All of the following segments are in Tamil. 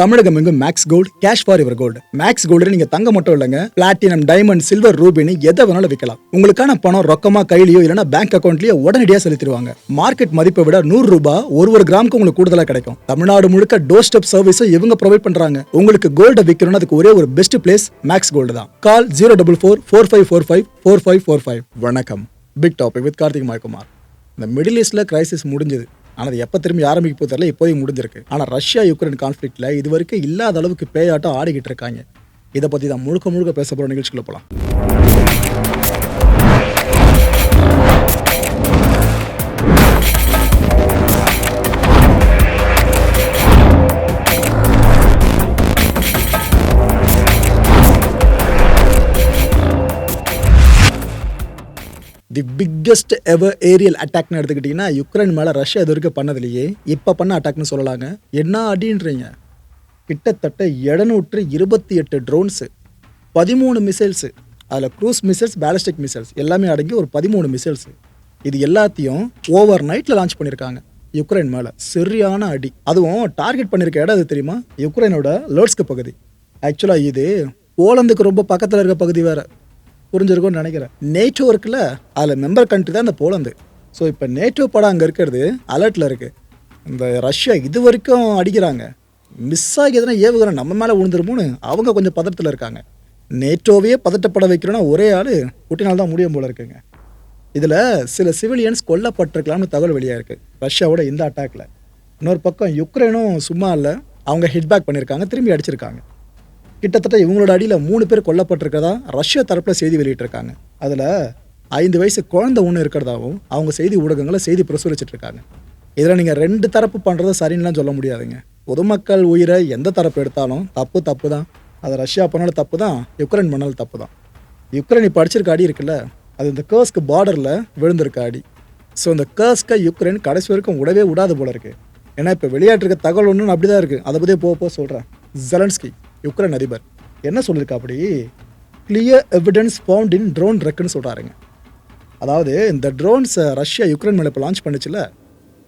தமிழகம் எங்கும் Max Gold cash for your gold Max Gold நீங்க தங்க மட்டும் இல்லைங்க. பிளாட்டினம் டைமண்ட் சில்வர் ரூபினி எதை வேணாலும் விற்கலாம் உங்களுக்கான பணம் ரொக்கமா கையிலயோ இல்லைன்னா பேங்க் அக்கௌண்ட்லயோ உடனடியாக செலுத்திடுவாங்க. மார்க்கெட் மதிப்பை விட நூறு ரூபாய் ஒரு ஒரு கிராமுக்கு உங்களுக்கு கூடுதலா கிடைக்கும். தமிழ்நாடு முழுக்க டோர் ஸ்டெப் சர்வீஸும் இவங்க ப்ரொவைட் பண்றாங்க. உங்களுக்கு கோல்ட விற்கணும்னு அதுக்கு ஒரே ஒரு பெஸ்ட் பிளேஸ் மேக்ஸ் கோல்டு தான். Call zero double four four five four five four five four five வணக்கம் big topic with Karthik Maikumar இந்த மிடில் ஈஸ்ட்ல கிரைசிஸ் முடிஞ்சது ஆனால் அது எப்போ திரும்பி ஆரம்பிக்க போகுது தெரியல முடிஞ்சிருக்கு. ஆனால் ரஷ்யா யுக்ரைன் கான்ஃப்ளிக்ட்ல இது வரைக்கும் இல்லாத அளவுக்கு பேயாட்டம் ஆடிக்கிட்டு இருக்காங்க. இதை பற்றி தான் முழுக்க முழுக்க பேச போகிற நிகழ்ச்சிக்குள்ள போகலாம் தி பிக்கெஸ்ட் எவர் ஏரியல் அட்டாக்னு எடுத்துக்கிட்டிங்கன்னா யுக்ரைன் மேலே ரஷ்யா இது வரைக்கும் பண்ணதுலையே இப்போ பண்ண அட்டாக்னு சொல்லலாங்க. என்ன அடின்றீங்க? கிட்டத்தட்ட எழுநூற்று இருபத்தி எட்டு ட்ரோன்ஸு பதிமூணு மிசைல்ஸு அதில் க்ரூஸ் மிசைல்ஸ் பேலஸ்டிக் மிசைல்ஸ் எல்லாமே அடங்கி ஒரு பதிமூணு மிசைல்ஸு இது எல்லாத்தையும் ஓவர் நைட்டில் லான்ச் பண்ணியிருக்காங்க யுக்ரைன் மேலே. சரியான அடி. அதுவும் டார்கெட் பண்ணியிருக்க இடம் அது தெரியுமா? யுக்ரைனோட லோட்ஸ்க்கு பகுதி. ஆக்சுவலாக இது போலந்துக்கு ரொம்ப பக்கத்தில் இருக்க பகுதி வேறு. புரிஞ்சிருக்கும்னு நினைக்கிறேன். நேட்டோ இருக்குல்ல அதில் மெம்பர் கண்ட்ரி தான் இந்த போலந்து ஸோ இப்போ நேட்டோ படம் அங்கே இருக்கிறது அலர்ட்டில் இருக்குது இந்த ரஷ்யா இது வரைக்கும் அடிக்கிறாங்க. மிஸ் ஆகி எதனா ஏவுகிற நம்ம மேலே விழுந்துருமோன்னு அவங்க கொஞ்சம் பதட்டத்தில் இருக்காங்க. நேட்டோவையே பதட்டப்பட வைக்கிறோன்னா ஒரே ஆள் புட்டினால் தான் முடியும் போல இருக்குங்க. இதில் சில சிவிலியன்ஸ் கொல்லப்பட்டிருக்கலாம்னு தகவல் வெளியாக இருக்குது ரஷ்யாவோட இந்த அட்டாக்ல இன்னொரு பக்கம் யுக்ரைனும் சும்மா இல்லை. அவங்க ஹிட் பேக் பண்ணியிருக்காங்க திரும்பி அடிச்சிருக்காங்க. கிட்டத்தட்ட இவங்களோட அடியில் மூணு பேர் கொல்லப்பட்டிருக்கிறதா ரஷ்யா தரப்பில் செய்தி வெளியிட்டிருக்காங்க. அதில் ஐந்து வயசு குழந்தை ஒன்று இருக்கிறதாவும் அவங்க செய்தி ஊடகங்களை செய்தி பிரசுரிச்சிட்ருக்காங்க இதில் நீங்கள் ரெண்டு தரப்பு பண்ணுறது சரின்னுலாம் சொல்ல முடியாதுங்க. பொதுமக்கள் உயிரை எந்த தரப்பு எடுத்தாலும் தப்பு தப்பு தான் அது ரஷ்யா பண்ணாலும் தப்பு தான் யுக்ரைன் பண்ணாலும் தப்பு தான் யுக்ரைன் இப்போ அடிச்சிருக்க அடி இருக்குல்ல அது இந்த கேர்ஸ்க்கு பார்டரில் விழுந்திருக்க அடி. ஸோ இந்த கேர்ஸ்க்கை யுக்ரைன் கடைசி வரைக்கும் விடவே விடாது போல இருக்குது ஏன்னா இப்போ வெளியாட்டிருக்க தகவல் ஒன்று அப்படி தான் இருக்குது அதை பற்றி போக போக சொல்கிறேன் ஜெலன்ஸ்கி யுக்ரைன் அதிபர். என்ன சொல்லியிருக்கா அப்படி clear evidence found in drone ரெக்குன்னு சொல்கிறாருங்க அதாவது இந்த ட்ரோன்ஸை ரஷ்யா யுக்ரைன் மேலே இப்போ லான்ச் பண்ணுச்சுல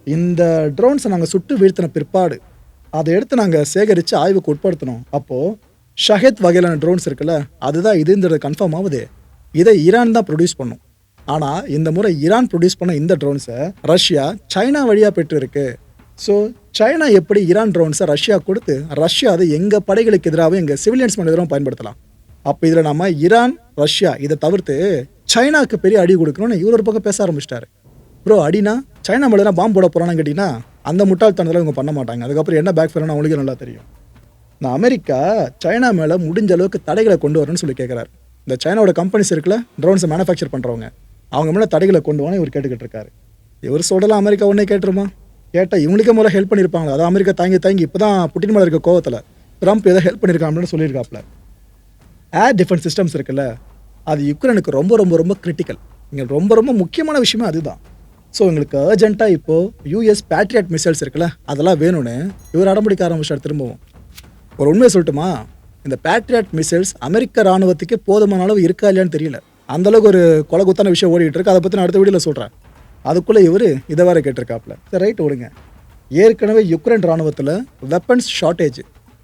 இந்த ட்ரோன்ஸை நாங்கள் சுட்டு வீழ்த்தின பிற்பாடு அதை எடுத்து நாங்கள் சேகரித்து ஆய்வுக்கு உட்படுத்தினோம் அப்போது ஷஹெத் வகையிலான ட்ரோன்ஸ் இருக்குல்ல அதுதான் இதுன்றது கன்ஃபார்ம் ஆகுது. இதை ஈரான் தான் ப்ரொடியூஸ் பண்ணும். ஆனால் இந்த முறை ஈரான் ப்ரொடியூஸ் பண்ண இந்த ட்ரோன்ஸை ரஷ்யா சைனா வழியாக பெற்று இருக்குது ஸோ சைனா எப்படி ஈரான் ட்ரோன்ஸை ரஷ்யா கொடுத்து ரஷ்யா அதை எங்கள் படைகளுக்கு எதிராகவும் எங்கள் சிவிலியன்ஸ் மேலே எதிராகவும் பயன்படுத்தலாம்? அப்போ இதில் நம்ம ஈரான் ரஷ்யா இதை தவிர்த்து சைனாவுக்கு பெரிய அடி கொடுக்கணும்னு இவர் ஒரு பக்கம் பேச ஆரம்பிச்சிட்டாரு. ப்ரோ அடினா சைனா மேலே தான் பாம்பு போட போகிறான்னு கேட்டிங்கன்னா அந்த முட்டாள்தனத்தில் இவங்க பண்ண மாட்டாங்க. அதுக்கப்புறம் என்ன பேக் ஃபேர்னு அவங்களுக்கு நல்லா தெரியும். இந்த அமெரிக்கா சைனா மேலே முடிஞ்ச அளவுக்கு தடைகளை கொண்டு வரணும்னு சொல்லி கேட்குறாரு இந்த சைனாவோட கம்பெனிஸ் இருக்குல்ல ட்ரோன்ஸை மேனுஃபேக்சர் பண்ணுறவங்க அவங்க மேலே தடைகளை கொண்டு வரணும் இவர் கேட்டுக்கிட்டு இருக்காரு. இவர் சொல்லலாம் அமெரிக்கா ஒன்றே கேட்டுருமா? கேட்டால் இவங்களுக்கே முதல்ல ஹெல்ப் பண்ணியிருப்பாங்களா அதாவது அமெரிக்கா தாங்கி தாங்கி இப்போ தான் புட்டின் மேலே இருக்க கோவத்தில் ட்ரம்ப் ஏதோ ஹெல்ப் பண்ணியிருக்காங்கன்னு சொல்லியிருக்காப்ல. ஏர் டிஃபென்ஸ் சிஸ்டம்ஸ் இருக்குல்ல அது யுக்ரைனுக்கு ரொம்ப ரொம்ப ரொம்ப கிரிட்டிக்கல் இங்கே ரொம்ப ரொம்ப முக்கியமான விஷயமே அதுதான். ஸோ எங்களுக்கு அர்ஜென்ட்டாக இப்போது யூஎஸ் பேட்ரியாட் மிசைல்ஸ் இருக்குல்ல அதெல்லாம் வேணும்னு இவர் அடம்பிடிக்க ஆரம்பிச்சார் திரும்பவும். ஒரு உண்மையை சொல்லட்டுமா? இந்த பேட்ரியாட் மிசைல்ஸ் அமெரிக்க ராணுவத்துக்கு போதுமான அளவு இருக்கா இல்லையான்னு தெரியல. அந்தளவுக்கு ஒரு கொலை குத்தான விஷயம் ஓடிட்டு இருக்கு. அதை பற்றி நான் அடுத்த வீடியோவில் சொல்கிறேன் அதுக்குள்ளே இவர் இதை வேற கேட்டிருக்காப்ல சரி ரைட் விடுங்க ஏற்கனவே யுக்ரைன் ராணுவத்தில் வெப்பன்ஸ் ஷார்ட்டேஜ்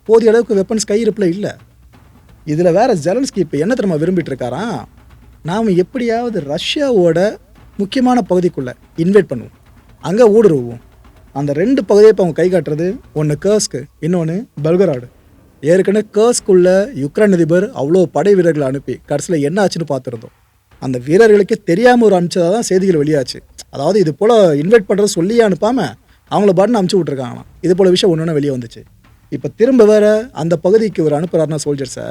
போதிய அளவுக்கு வெப்பன்ஸ் கையிருப்பில் இல்லை. இதில் வேற ஜெலன்ஸ்கி இப்போ என்ன திரும்ப விரும்பிட்டு இருக்காராம்? நாம் எப்படியாவது ரஷ்யாவோட முக்கியமான பகுதிக்குள்ளே இன்வைட் பண்ணுவோம். அங்கே ஊடுருவோம் அந்த ரெண்டு பகுதியை இப்போ அவங்க கை காட்டுறது ஒன்று கேர்ஸ்க்கு இன்னொன்று பல்கராடு ஏற்கனவே கேர்ஸ்க்குள்ள யுக்ரைன் அதிபர் அவ்வளோ படை வீரர்களை அனுப்பி கடைசியில் என்ன ஆச்சுன்னு பார்த்துருந்தோம். அந்த வீரர்களுக்கு தெரியாமல் ஒரு அனுப்பிச்சதாக தான் செய்திகள் வெளியாச்சு. அதாவது இது போல் இன்வைட் பண்ணுறது சொல்லியே அனுப்பாமல் அவங்கள பாட்டுன்னு அமுச்சு விட்ருக்காங்களாம் இது போல் விஷயம் ஒன்று ஒன்று வெளியே வந்துச்சு. இப்போ திரும்ப வேற அந்த பகுதிக்கு ஒரு அனுப்புறாருனா சோல்ஜர்ஸை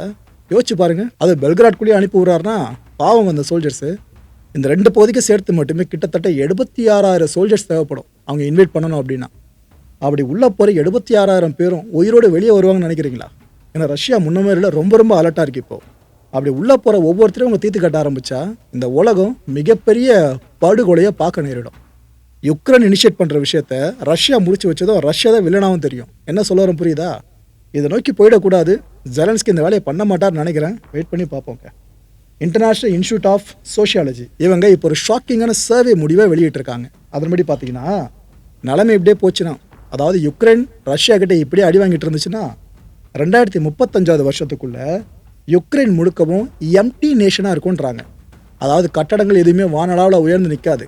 யோசிச்சு பாருங்கள் அது பெல்கிராட்குள்ளேயே அனுப்பி விட்றாருனா பாவம் அந்த சோல்ஜர்ஸு இந்த ரெண்டு பகுதிக்கு சேர்த்து மட்டுமே கிட்டத்தட்ட எழுபத்தி ஆறாயிரம் சோல்ஜர்ஸ் தேவைப்படும். அவங்க இன்வைட் பண்ணணும் அப்படின்னா. அப்படி உள்ள போகிற எழுபத்தி ஆறாயிரம் பேரும் உயிரோடு வெளியே வருவாங்கன்னு நினைக்கிறீங்களா? ஏன்னா ரஷ்யா முன்ன ரொம்ப ரொம்ப அலர்ட்டாக இருக்குது இப்போது அப்படி உள்ளே போகிற ஒவ்வொருத்தரையும் அவங்க தீர்த்து கட்ட ஆரம்பித்தா இந்த உலகம் மிகப்பெரிய படுகொலையை பார்க்க நேரிடும். யுக்ரைன் இனிஷியேட் பண்ணுற விஷயத்த ரஷ்யா முடிச்சு வச்சதும் ரஷ்யா தான் வில்லனாவும் தெரியும். என்ன சொல்ல வரும் புரியுதா? இதை நோக்கி போயிடக்கூடாது. ஜெலன்ஸ்கி இந்த வேலையை பண்ண மாட்டார்னு நினைக்கிறேன். வெயிட் பண்ணி பார்ப்போங்க இன்டர்நேஷ்னல் இன்ஸ்டியூட் ஆஃப் சோஷியாலஜி இவங்க இப்போ ஒரு ஷாக்கிங்கான சர்வே முடிவை வெளியிட்டிருக்காங்க. அதன்படி பார்த்தீங்கன்னா நிலைமை இப்படியே போச்சுன்னா அதாவது யுக்ரைன் ரஷ்யா கிட்டே இப்படியே அடி வாங்கிட்டு இருந்துச்சுன்னா ரெண்டாயிரத்தி முப்பத்தஞ்சாவது வருஷத்துக்குள்ளே யுக்ரைன் முழுக்கவும் எம்டி நேஷனாக இருக்கும்ன்றாங்க. அதாவது கட்டடங்கள் எதுவுமே வானளாவில் உயர்ந்து நிற்காது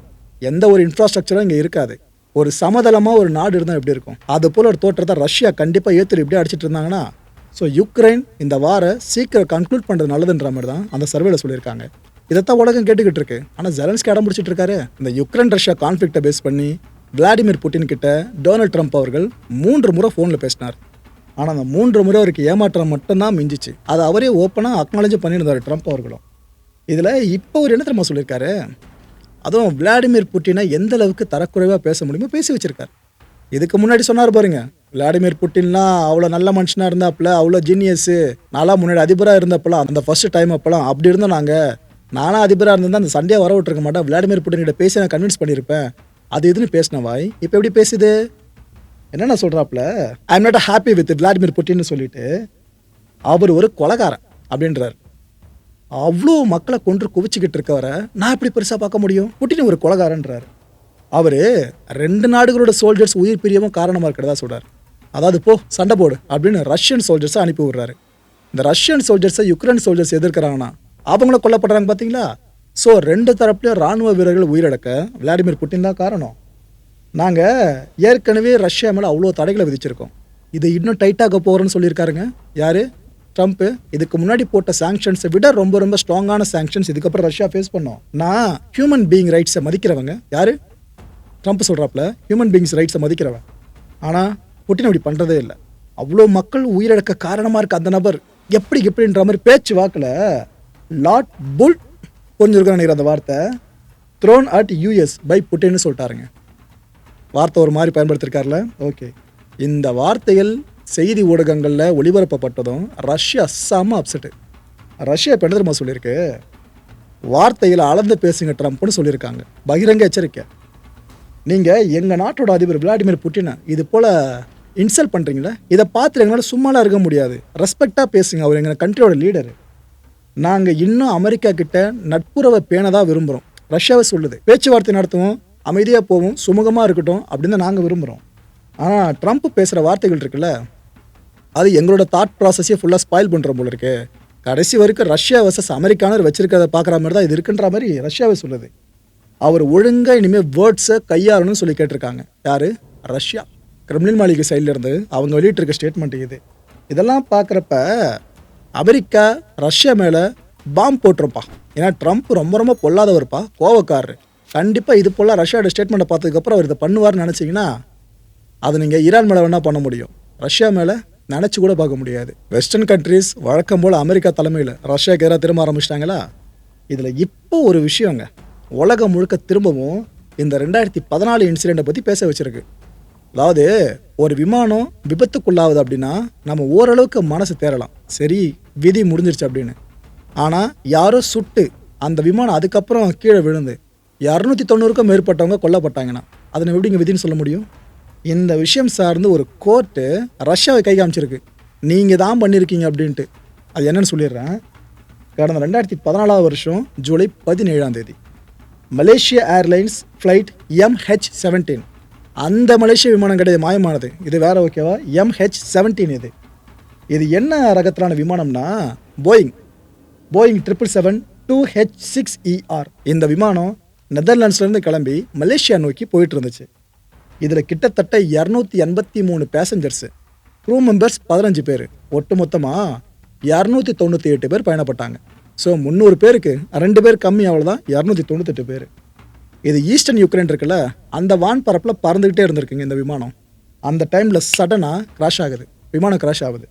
எந்த ஒரு இன்ஃப்ராஸ்ட்ரக்சரும் இங்கே இருக்காது. ஒரு சமதளமாக ஒரு நாடு இருந்தால் எப்படி இருக்கும்? அது போல் ஒரு தோற்றத்தை ரஷ்யா கண்டிப்பாக ஏற்று இப்படி அடிச்சிட்டு இருந்தாங்கன்னா ஸோ யுக்ரைன் இந்த வாரை சீக்கிரம் கன்க்ளூட் பண்ணுறது நல்லதுன்ற மாதிரி தான் அந்த சர்வேல சொல்லியிருக்காங்க. இதைத்தான் உலகம் கேட்டுக்கிட்டு இருக்கு. ஆனால் ஜெலன்ஸ்கி இடம் பிடிச்சிட்டு இருக்காரு. இந்த யுக்ரைன் ரஷ்யா கான்ஃப்ளிக்டை பேஸ் பண்ணி விளாடிமிர் புட்டின் கிட்ட டொனால்ட் ட்ரம்ப் அவர்கள் மூன்று முறை ஃபோனில் பேசினார். ஆனால் அந்த மூன்று முறை அவருக்கு ஏமாற்றம் மட்டும்தான் மிஞ்சிச்சு. அதை அவரே ஓப்பனாக அக்னாலஜ் பண்ணியிருந்தார் ட்ரம்ப் அவர்களும். இதில் இப்போ ஒரு என்ன தெரியுமா சொல்லியிருக்காரு? அதுவும் விளாடிமிர் புட்டினை எந்த அளவுக்கு தரக்குறைவாக பேச முடியுமோ பேசி வச்சிருக்காரு. இதுக்கு முன்னாடி சொன்னார் பாருங்க விளாடிமிர் புட்டின்லாம் அவ்வளோ நல்ல மனுஷனாக இருந்தாப்புல அவ்வளோ ஜீனியஸு நாளாக முன்னாடி அதிபராக இருந்தப்பலாம் அந்த ஃபர்ஸ்ட் டைம் அப்போலாம் அப்படி இருந்தோம் நாங்கள் நானாக அதிபராக இருந்தால் அந்த சண்டையை வர விட்டுருக்க மாட்டேன். விளாடிமிர் புட்டின் கிட்ட பேசி நான் கன்வின்ஸ் பண்ணியிருப்பேன். அது இதுன்னு பேசின வாய். இப்போ எப்படி பேசுது? என்னென்ன சொல்கிறாப்புல I am not happy with Vladimir புட்டின்னு சொல்லிட்டு அவர் ஒரு கொலகாரன் அப்படின்றார். அவ்வளோ மக்களை கொன்று குவிச்சிக்கிட்டு இருக்கவரை நான் எப்படி பெருசாக பார்க்க முடியும்? புட்டின் ஒரு கொலகாரன்றார். அவர் ரெண்டு நாடுகளோட சோல்ஜர்ஸ் உயிர் பிரியவும் காரணமாக இருக்கிறதா சொல்கிறார் அதாவது போ சண்டை போடு அப்படின்னு ரஷ்யன் சோல்ஜர்ஸை அனுப்பி விடுறாரு. இந்த ரஷ்யன் சோல்ஜர்ஸை யுக்ரைன் சோல்ஜர்ஸ் எதிர்க்கிறாங்கன்னா அவங்கள கொல்லப்படுறாங்க பார்த்தீங்களா ஸோ ரெண்டு தரப்புலையும் ராணுவ வீரர்கள் உயிரிழக்க விளாடிமிர் புட்டின் தான் காரணம். நாங்கள் ஏற்கனவே ரஷ்யா மேலே அவ்வளோ தடைகளை விதிச்சிருக்கோம். இது இன்னும் டைட்டாக போகிறோன்னு சொல்லியிருக்காருங்க. யார்? ட்ரம்ப்பு இதுக்கு முன்னாடி போட்ட சாங்ஷன்ஸை விட ரொம்ப ரொம்ப ஸ்ட்ராங்கான சாங்ஷன்ஸ் இதுக்கப்புறம் ரஷ்யா ஃபேஸ் பண்ணோம். நான் ஹியூமன் பீயிங் ரைட்ஸை மதிக்கிறவங்க. யார்? ட்ரம்ப் சொல்கிறாப்புல ஹியூமன் பீயிங்ஸ் ரைட்ஸை மதிக்கிறவன். ஆனால் புட்டின் அப்படி பண்ணுறதே இல்லை. அவ்வளோ மக்கள் உயிரிழக்க காரணமாக இருக்க அந்த நபர் எப்படி எப்படின்ற மாதிரி பேச்சு வாக்கில் லாட் புல் கொஞ்சம் நினைக்கிற அந்த வார்த்தை. த்ரோன் அட் யூஎஸ் பை புட்டின்னு சொல்லிட்டாருங்க. வார்த்தை ஒரு மாதிரி பயன்படுத்திருக்காருல? ஓகே இந்த வார்த்தைகள் செய்தி ஊடகங்களில் ஒளிபரப்பப்பட்டதும் ரஷ்யா செம்ம அப்செட்டு ரஷ்யா இப்போ என்ன தெரியுமா சொல்லியிருக்கு? வார்த்தையில் அளந்து பேசுங்க ட்ரம்ப்னு சொல்லியிருக்காங்க. பகிரங்க எச்சரிக்கை. நீங்கள் எங்கள் நாட்டோட அதிபர் விளாடிமிர் புட்டினை இது போல் இன்சல்ட் பண்ணுறீங்களே இதை பார்த்துட்டு எங்களால் சும்மாலாம் இருக்க முடியாது. ரெஸ்பெக்டாக பேசுங்க அவர் எங்கள் கண்ட்ரியோட லீடரு நாங்கள் இன்னும் அமெரிக்கா கிட்ட நட்புறவை பேணதா விரும்புகிறோம் ரஷ்யாவை சொல்லுது. பேச்சுவார்த்தை நடத்துவோம் அமைதியாக போவோம் சுமூகமாக இருக்கட்டும் அப்படின்னு தான் நாங்கள் விரும்புகிறோம் ஆனால் ட்ரம்ப் பேசுகிற வார்த்தைகள் இருக்குல்ல அது எங்களோட தாட் ப்ராசஸையே ஃபுல்லாக ஸ்பாயில் பண்ணுற போல இருக்கு. கடைசி வரைக்கும் ரஷ்யா வர்சஸ் அமெரிக்கானர் வச்சிருக்கிறத பார்க்குற மாதிரி தான் இது இருக்குன்ற மாதிரி ரஷ்யாவே சொல்லுது. அவர் ஒழுங்காக இனிமேல் வேர்ட்ஸை கையாளணும்னு சொல்லி கேட்டிருக்காங்க. யார்? ரஷ்யா. கிரெம்லின் மாளிகை சைடில் இருந்து அவங்க வெளியிட்டிருக்க ஸ்டேட்மெண்ட் இது. இதெல்லாம் பார்க்குறப்ப அமெரிக்கா ரஷ்யா மேலே பாம்பு போட்டிருப்பா. ஏன்னா ட்ரம்ப் ரொம்ப ரொம்ப பொல்லாதவர்ப்பா கோவக்காரரு. கண்டிப்பாக இது போல் ரஷ்யாவோட ஸ்டேட்மெண்ட்டை பார்த்ததுக்கப்புறம் அவர் இதை பண்ணுவார்னு நினச்சிங்கன்னா அது நீங்கள் ஈரான் மேலே வேணால் பண்ண முடியும். ரஷ்யா மேலே நினச்சி கூட பார்க்க முடியாது. வெஸ்டர்ன் கண்ட்ரீஸ் வழக்கம் போல் அமெரிக்கா தலைமையில் ரஷ்யாவுக்கு எதிராக திரும்ப ஆரம்பிச்சிட்டாங்களா? இதில் இப்போ ஒரு விஷயங்க. உலகம் முழுக்க திரும்பவும் இந்த ரெண்டாயிரத்தி பதினாலு இன்சிடெண்ட்டை பற்றி பேச வச்சுருக்கு. அதாவது ஒரு விமானம் விபத்துக்குள்ளாகுது அப்படின்னா நம்ம ஓரளவுக்கு மனசு தேரலாம் சரி விதி முடிஞ்சிருச்சு அப்படின்னு. ஆனால் யாரோ சுட்டு அந்த விமானம் அதுக்கப்புறம் கீழே விழுந்து இரநூத்தி தொண்ணூறுக்கும் மேற்பட்டவங்க கொல்லப்பட்டாங்கன்னா அதை நம்ம எப்படிங்க விதின்னு சொல்ல முடியும்? இந்த விஷயம் சார்ந்து ஒரு கோர்ட்டு ரஷ்யாவை கை காமிச்சிருக்கு. நீங்கள் தான் பண்ணியிருக்கீங்க அப்படின்ட்டு. அது என்னன்னு சொல்லிடுறேன். கடந்த ரெண்டாயிரத்தி பதினாலாவது வருஷம் ஜூலை பதினேழாம் தேதி மலேசிய ஏர்லைன்ஸ் ஃப்ளைட் எம்ஹெச் செவன்டீன். அந்த மலேசிய விமானம் கிடையாது மாயமானது. இது வேற ஓகேவா? எம்ஹெச் செவன்டீன் இது. இது என்ன ரகத்திலான விமானம்னா Boeing. Boeing triple seven two H six ER இந்த விமானம் நெதர்லாண்ட்ஸ்லேருந்து கிளம்பி மலேசியா நோக்கி போயிட்டு இருந்துச்சு இதில் கிட்டத்தட்ட இரநூத்தி எண்பத்தி மூணு பேசஞ்சர்ஸு க்ரூ மெம்பர்ஸ் பதினஞ்சு பேர். ஒட்டு மொத்தமாக இரநூத்தி தொண்ணூற்றி எட்டு பேர் பயணப்பட்டாங்க. ஸோ முந்நூறு பேருக்கு ரெண்டு பேர் கம்மி அவ்வளோதான் இரநூத்தி தொண்ணூத்தெட்டு பேர். இது ஈஸ்டர்ன் யுக்ரைன் இருக்குல்ல அந்த வான் பரப்பில் பறந்துக்கிட்டே இருந்திருக்குங்க இந்த விமானம். அந்த டைமில் சடனாக கிராஷ் ஆகுது. விமானம் கிராஷ் ஆகுது.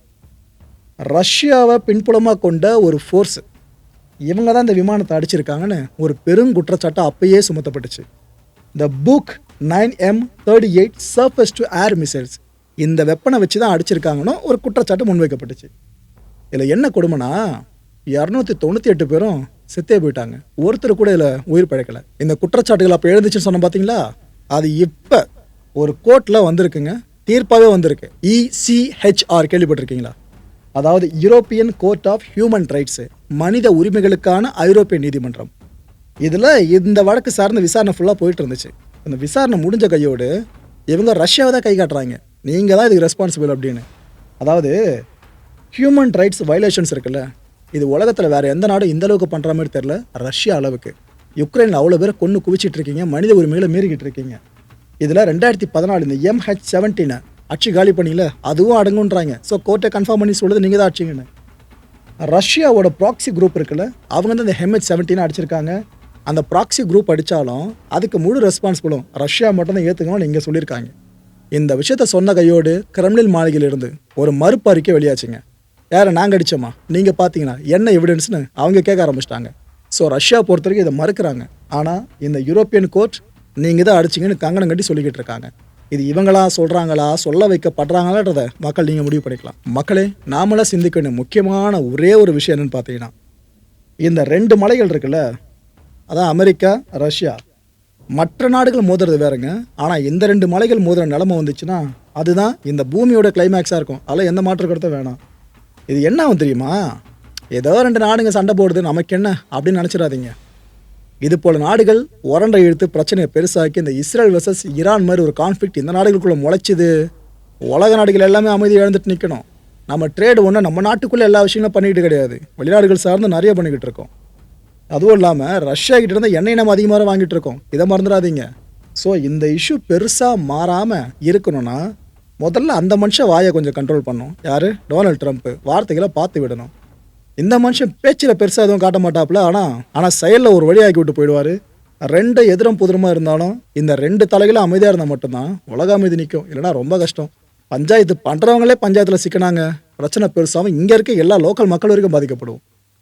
ரஷ்யாவை பின்புலமாக கொண்ட ஒரு ஃபோர்ஸு இவங்க தான் இந்த விமானத்தை அடிச்சிருக்காங்கன்னு ஒரு பெருங்குற்றச்சாட்டு அப்பயே சுமத்தப்பட்டுச்சு. The Buk nine M thirty eight surface to air missiles இந்த வெப்பனை வச்சு தான் அடிச்சிருக்காங்கன்னு ஒரு குற்றச்சாட்டு முன்வைக்கப்பட்டுச்சு. இதில் என்ன கொடுமைனா இரநூத்தி தொண்ணூற்றி எட்டு பேரும் செத்தே போயிட்டாங்க. ஒருத்தர் கூட இதில் உயிர் பழைக்கலை. இந்த குற்றச்சாட்டுகள் அப்போ எழுந்துச்சுன்னு சொன்ன பார்த்தீங்களா அது இப்போ ஒரு கோர்ட்டில் வந்திருக்குங்க. தீர்ப்பாகவே வந்திருக்கு. இசிஹெச்ஆர் கேள்விப்பட்டிருக்கீங்களா? அதாவது European court of human rights மனித உரிமைகளுக்கான ஐரோப்பிய நீதிமன்றம். இதில் இந்த வழக்கு சார்ந்த விசாரணை ஃபுல்லாக போயிட்டு இருந்துச்சு. அந்த விசாரணை முடிஞ்ச கையோடு இவங்க ரஷ்யாவை தான் கை காட்டுறாங்க. நீங்கள் தான் இதுக்கு ரெஸ்பான்சிபிள் அப்படின்னு. அதாவது ஹியூமன் ரைட்ஸ் வயலேஷன்ஸ் இருக்குல்ல இது உலகத்தில் வேறு எந்த நாடும் இந்த அளவுக்கு பண்ணுற மாதிரி தெரில ரஷ்யா அளவுக்கு. யுக்ரைனில் அவ்வளோ பேரை கொன்று குவிச்சிட்டு இருக்கீங்க மனித உரிமைகளை மீறிக்கிட்டு இருக்கீங்க. இதில் ரெண்டாயிரத்தி பதினாலு இந்த எம்ஹெச் செவன்டீனை அச்சு காலி பண்ணிங்களே அதுவும் அடங்குன்றாங்க ஸோ கோர்ட்டை கன்ஃபார்ம் பண்ணி சொல்லுது நீங்கள் தான் அடிச்சிங்கன்னு ரஷ்யாவோட ப்ராக்ஸி குரூப் இருக்குல்ல அவங்க வந்து அந்த ஹெம்ஹெச் செவன்டீன் அடிச்சிருக்காங்க. அந்த ப்ராக்ஸி குரூப் அடித்தாலும் அதுக்கு முழு ரெஸ்பான்சிபிளும் ரஷ்யா மட்டும் தான் ஏற்றுக்கணும்னு இங்கே சொல்லியிருக்காங்க. இந்த விஷயத்த சொன்ன கையோடு கிரெம்லின் மாளிகையிலிருந்து ஒரு மறுப்பு அறிக்கை வெளியாச்சுங்க. யாரை நாங்கள் அடித்தோமா நீங்கள் பார்த்தீங்கன்னா என்ன எவிடன்ஸ்னு அவங்க கேட்க ஆரம்பிச்சிட்டாங்க. ஸோ ரஷ்யா பொறுத்த வரைக்கும் இதை மறுக்கிறாங்க. ஆனால் இந்த யூரோப்பியன் கோர்ட் நீங்கள் தான் அடிச்சிங்கன்னு கங்கணம் கட்டி சொல்லிக்கிட்டு இருக்காங்க. இது இவங்களா சொல்கிறாங்களா சொல்ல வைக்கப்படுறாங்களான்றத மக்கள் நீங்கள் முடிவு பண்ணிக்கலாம். மக்களே நாமளாக சிந்திக்க வேண்டிய முக்கியமான ஒரே ஒரு விஷயம் என்னன்னு பார்த்தீங்கன்னா இந்த ரெண்டு மலைகள் இருக்குல்ல அதான் அமெரிக்கா ரஷ்யா. மற்ற நாடுகள் மோதுறது வேறங்க. ஆனால் இந்த ரெண்டு மலைகள் மோதுற நிலமை வந்துச்சுன்னா அதுதான் இந்த பூமியோட கிளைமேக்ஸாக இருக்கும். அதில் எந்த மாற்று கருத்தும் வேணாம். இது என்ன ஆகும் தெரியுமா? ஏதோ ரெண்டு நாடுங்க சண்டை போடுது நமக்கு என்ன? அப்படின்னு நினச்சிடாதீங்க. இது போல நாடுகள் உரண்டை இழுத்து பிரச்சனையை பெருசாக்கி இந்த இஸ்ரேல் வர்சஸ் ஈரான் மாதிரி ஒரு கான்ஃப்ளிக்ட் இந்த நாடுகளுக்குள்ள முளைச்சிது. உலக நாடுகள் எல்லாமே அமைதி இழந்துட்டு நிற்கணும் நம்ம ட்ரேடு ஒன்று நம்ம நாட்டுக்குள்ளே எல்லா விஷயங்களும் பண்ணிக்கிட்டு கிடையாது. வெளிநாடுகள் சார்ந்து நிறைய பண்ணிக்கிட்டு இருக்கோம். அதுவும் இல்லாமல் ரஷ்யா கிட்ட இருந்து எண்ணெய் நம்ம அதிகமாக வாங்கிட்டு இருக்கோம். இதை மறந்துடாதீங்க. ஸோ இந்த இஷ்யூ பெருசாக மாறாமல் இருக்கணும்னா முதல்ல அந்த மனுஷன் வாயை கொஞ்சம் கண்ட்ரோல் பண்ணும். யார்? Donald Trump. வார்த்தைகளை பார்த்து விடணும். இந்த மனுஷன் பேச்சில் பெருசாக எதுவும் காட்ட மாட்டாப்புல. ஆனால் ஆனால் செயலில் ஒரு வழியாக்கி விட்டு போயிடுவார். ரெண்டு எதிரும் புதிரமாக இருந்தாலும் இந்த ரெண்டு தலைகளும் அமைதியாக இருந்தால் மட்டும்தான் உலக அமைதி நிற்கும் இல்லைன்னா ரொம்ப கஷ்டம். பஞ்சாயத்து பண்ணுறவங்களே பஞ்சாயத்தில் சிக்கினாங்க. பிரச்சனை பெருசாகவும் இங்கே இருக்க எல்லா லோக்கல் மக்கள் வரைக்கும் பாதிக்கப்படும்.